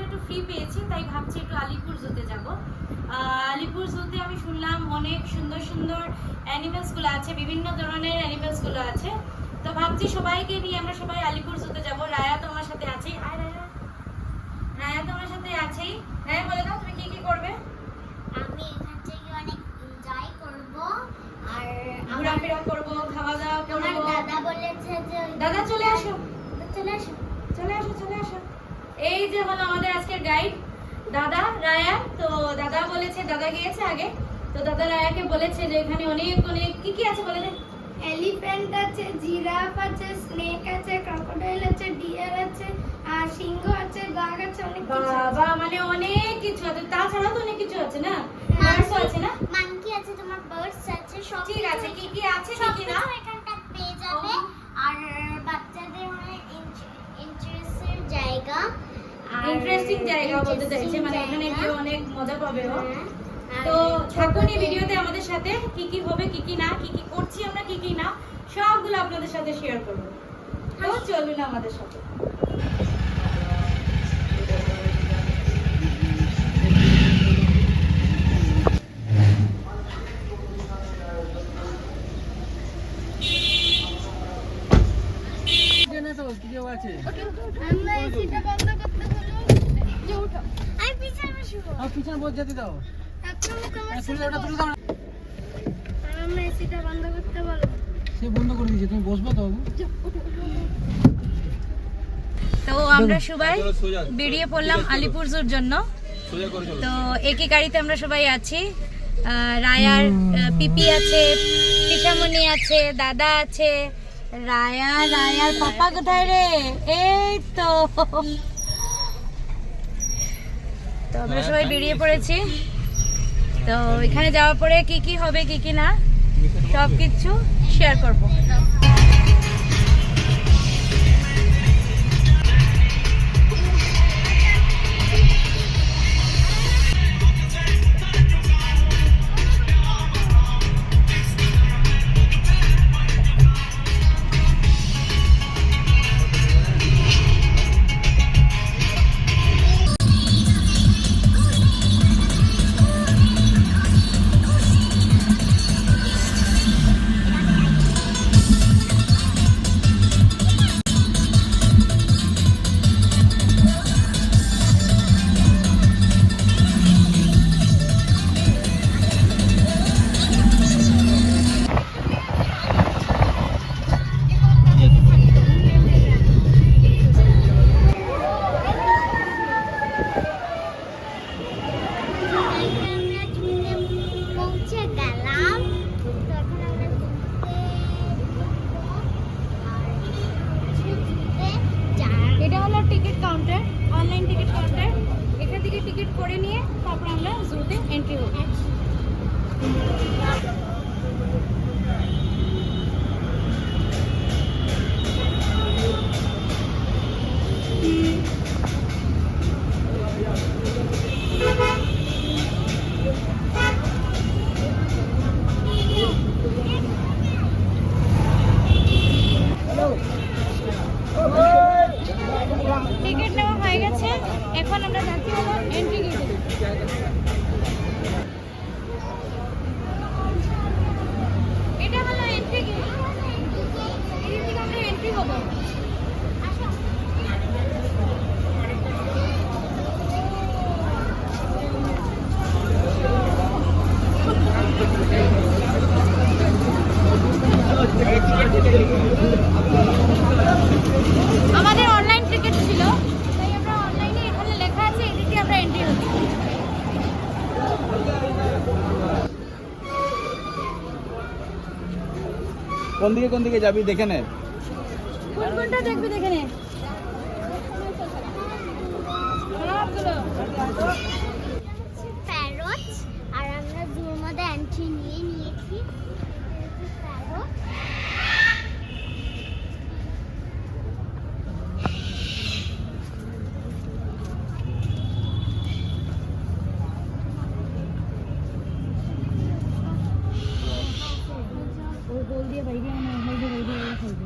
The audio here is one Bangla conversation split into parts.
দিনটা একটু ফ্রি পেয়েছি তাই ভাবছি একটু আলিপুর জুতে যাব। আলিপুর জুতে আমি শুনলাম অনেক সুন্দর সুন্দর অ্যানিমেলসগুলো আছে বিভিন্ন ধরনের অ্যানিমেলসগুলো আছে। তো ভাবছি সবাইকে নিয়ে আমরা সবাই আলিপুর জুতে যাব। রায়া তো আমার সাথে আছেই। আয় রায়া। রায়া তো আমার সাথে আছেই। রায়া বলে দাও তুমি কি কি করবে? আমি এখান থেকে অনেক এনজয় করব। আর ঘোরাফেরা করব খাওয়া দাওয়া করব। দাদা বলেছে যে দাদা চলে আসো। চলে আসো। চলে আসো চলে আসো। এই যে হলো আমাদের আজকের গাইড দাদা রায়া। তো দাদা বলেছে দাদা গিয়েছে আগে। তো দাদা রায়াকে বলেছে যে এখানে অনেক অনেক কি কি আছে বলে এলিফ্যান্ট আছে জিরাফ আছে স্নেক আছে ক্রোকোডাইল আছে ডিয়ার আছে আর সিংহ আছে বাঘ আছে অনেক। বাবা মানে অনেক কিছু আছে। তাছাড়াও তো অনেক কিছু আছে না? বার্ডসও আছে না? মাংকি আছে তোমার বার্ডস আছে সব ঠিক আছে কি কি আছে? সব ইন্টারেস্টিং জায়গা বলতে চাইছে মানে এখানে গিয়ে অনেক মজা পাবে ও। হ্যাঁ, তো থাকুন এই ভিডিওতে আমাদের সাথে কি কি হবে কি কি না কি কি করছি আমরা কি কি না সবগুলো আপনাদের সাথে শেয়ার করব। তো চলুন আমাদের সাথে। আমরা এসিটা বন্ধ করতে বলব যে উঠো আমি পিছনে বসবো পিছনে বসে যেতে দাও এখন তোমার তুলে সাথে ওটা তুলে বসবো। দাও আমরা এসিটা বন্ধ করতে বলব সে বন্ধ করে দিয়েছে তুমি বসবে তো তো আমরা সবাই বেরিয়ে পড়লাম আলিপুরজোর জন্য। তো একই গাড়িতে আমরা সবাই আছি। রায়ার পিপি আছে পিসামণি আছে দাদা আছে। রায়া রায়ার পাপা কোথায় রে? এই তো। তো আমরা সবাই বেরিয়ে পড়েছি। তো এখানে যাওয়ার পরে কি কি হবে কি কি না সব কিছু শেয়ার করব। কোন দিকে কোন দিকে যাবি দেখে নে। দেখবি দেখে নে সবগুলো। প্যারট আর আমরা জুর মধ্যে এন্ট্রি নিয়ে নিয়েছি প্যারট ওহো দিয়ে বাইরে মানে হলদে বাইরে খাইবে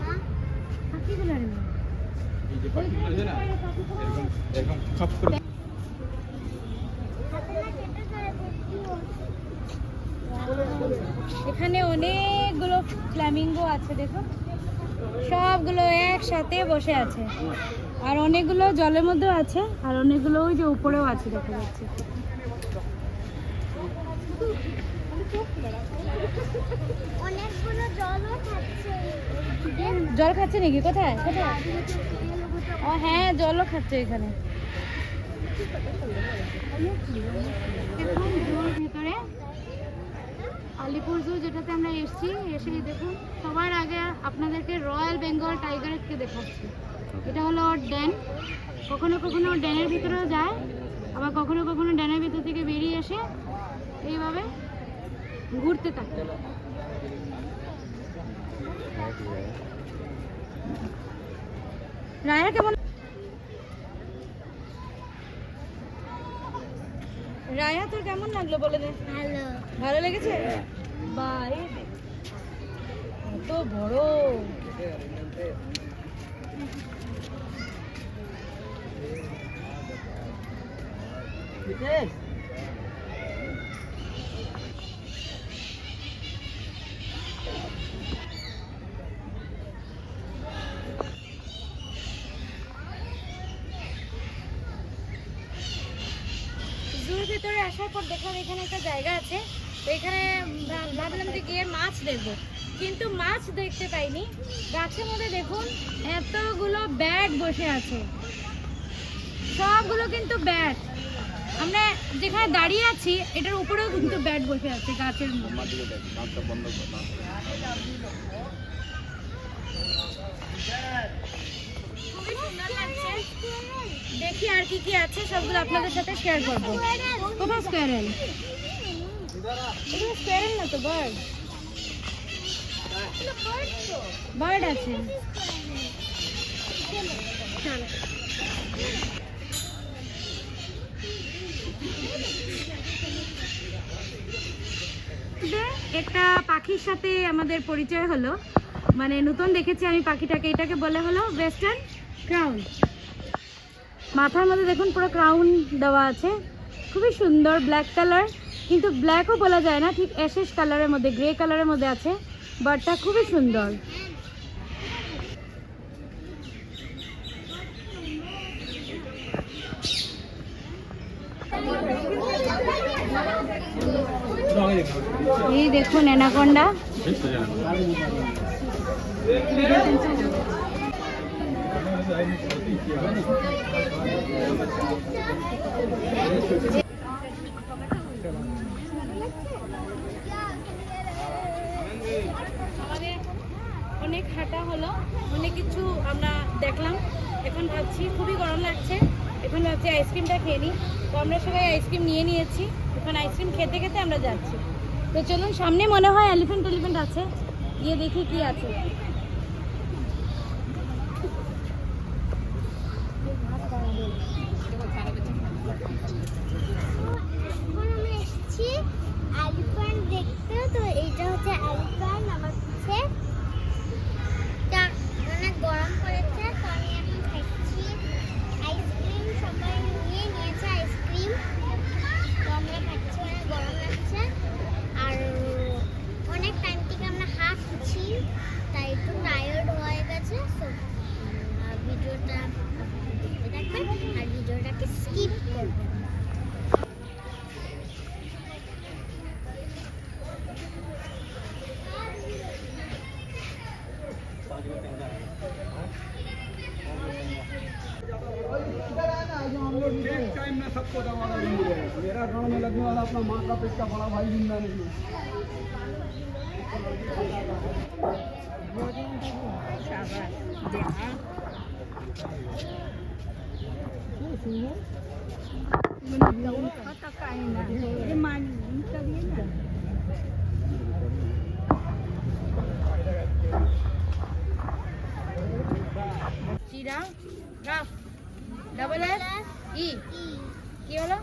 মা পাখিগুলো রে এই যে পাখিগুলো আছে না এরকম এরকম এখানে অনেকগুলো ফ্ল্যামিঙ্গো আছে, দেখো। সবগুলো একসাথে বসে আছে। আর অনেকগুলো জলের মধ্যেও আছে, আর অনেকগুলো ওই যে উপরেও আছে, দেখা যাচ্ছে। জল খাচ্ছে নাকি? কোথায়? কোথায়? ও হ্যাঁ জলও খাচ্ছে এখানে। দেখুন জুর ভিতরে আলিপুর জু যেটাতে আমরা এসেছি, এসে দেখুন, সবার আগে আপনাদেরকে রয়্যাল বেঙ্গল টাইগারকে দেখাচ্ছি। এটা হলো ওর ড্যান। কখনো কখনো ড্যানের ভিতরেও যায়, আবার কখনো কখনো ড্যানের ভিতর থেকে বেরিয়ে এসে এইভাবে ঘুরতে থাকে। রায়া কেমন রায়া তোর কেমন লাগল বলে দে। ভালো। ভালো লেগেছে? বাই। এত কত বড়। জুর ভিতরে আসার পর দেখলাম এখানে একটা জায়গা আছে তো এখানে ভা- গিয়ে মাছ দেখব। কিন্তু মাছ দেখতে পাইনি। গাছের মধ্যে দেখুন এতগুলো ব্যাট বসে আছে। সবগুলো কিন্তু ব্যাট আমরা যেখানে দাঁড়িয়ে আছি এটার উপরেও কিন্তু ব্যাট বসে আছে গাছের মধ্যে। দেখ আর কি কি আছে সবগুলো আপনাদের সাথে শেয়ার করব। কোথায় স্কোয়ারেল না তো বার্ড বার্ড আছে। একটা পাখির সাথে আমাদের পরিচয় হলো। মানে নতুন দেখেছি আমি পাখিটাকে। এটাকে বলে হলো ওয়েস্টার্ন ক্রাউন মাথার মধ্যে দেখুন পুরো ক্রাউন দেওয়া আছে। খুবই সুন্দর ব্ল্যাক কালার কিন্তু ব্ল্যাকও বলা যায় না, ঠিক অ্যাশেস কালারের মধ্যে গ্রে কালারের মধ্যে আছে বার্ডটা খুবই সুন্দর। এই দেখুন আমাদের অনেক হাঁটা হলো অনেক কিছু আমরা দেখলাম। এখন ভাবছি খুবই গরম লাগছে। এখন ভাবছি আইসক্রিমটা খেয়ে নিই। তো আমরা সবাই আইসক্রিম নিয়ে নিয়েছি। এখন আইসক্রিম খেতে খেতে আমরা যাচ্ছি। তো চলুন, সামনে মনে হয় এলিফেন্ট টেলিফেন্ট আছে। গিয়ে দেখি কি আছে। एक टाइम में सबको दवा दारू मिलेगा मेरा गाँव में लगने वाला अपना माँ का पेट का बड़ा भाई ज़िंदा नहीं है। Chira, Raf, double S. ই কি হলো?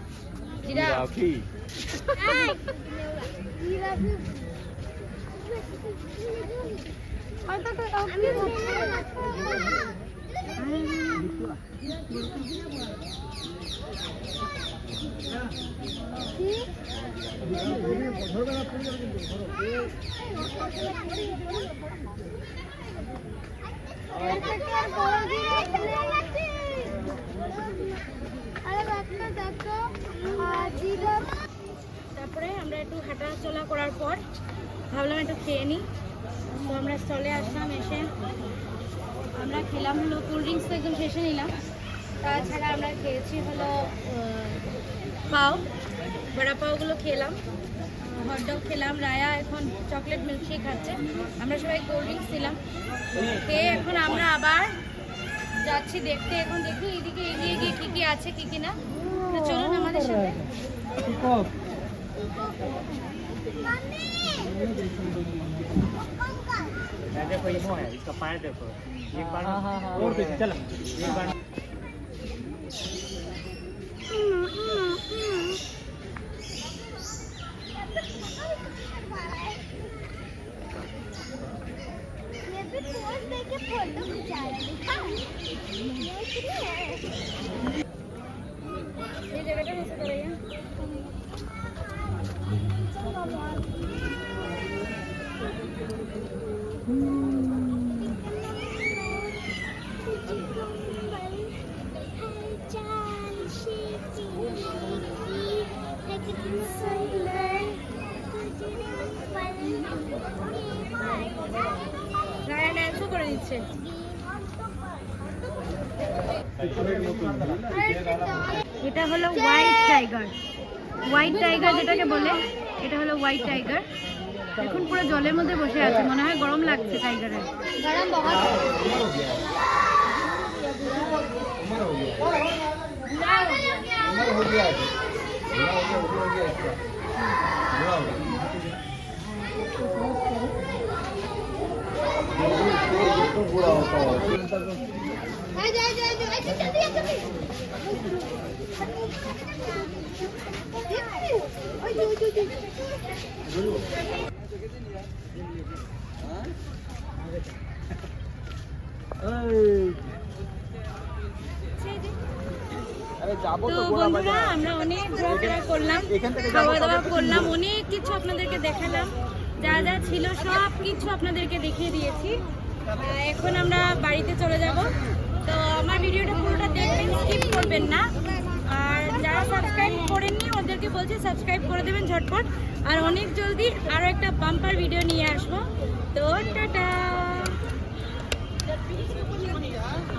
জিরাফি তারপরে আমরা একটু হাঁটা চলা করার পর ভাবলাম একটু খেয়ে নিই। তো আমরা চলে আসলাম এসে। আমরা খেলাম হলো কোল্ড ড্রিঙ্কস তো একদম শেষে নিলাম। তাছাড়া আমরা খেয়েছি হলো পাও। বড়া পাওগুলো খেলাম। হটডগ খেলাম। রায়া এখন চকলেট মিল্কশেক খাচ্ছে। আমরা সবাই কোল্ড ড্রিঙ্কস ছিলাম খেয়ে এখন আমরা আবার যাচ্ছি দেখতে। এখন দেখি এইদিকে এগিয়ে গিয়ে কী কী আছে, কী কী না। তো চলুন আমাদের সাথে कप देखो ये वो है इसका पैर देखो एक बार हाँ, हाँ, हाँ। और देखो चलो एक बार फोटो खिंचा रहा এই এটা হলো হোয়াইট টাইগার হোয়াইট টাইগার যেটাকে বলে এটা হলো হোয়াইট টাইগার এখন পুরো জলের মধ্যে বসে আছে মনে হয় গরম লাগছে টাইগারের गरम बहुत তো বন্ধুরা, আমরা অনেক ঘোরাফেরা করলাম খাওয়া দাওয়া করলাম, অনেক কিছু আপনাদেরকে দেখালাম। যা যা ছিল সব কিছু আপনাদেরকে দেখিয়ে দিয়েছি। এখন আমরা বাড়িতে চলে যাব। তো আমার ভিডিওটা পুরোটা দেখবেন স্কিপ করবেন না। আর যারা সাবস্ক্রাইব করেননি, ওদেরকে বলছি সাবস্ক্রাইব করে দেবেন ঝটপট। আর অনেক জলদি আরও একটা পাম্পার ভিডিও নিয়ে আসব। তো টাটা!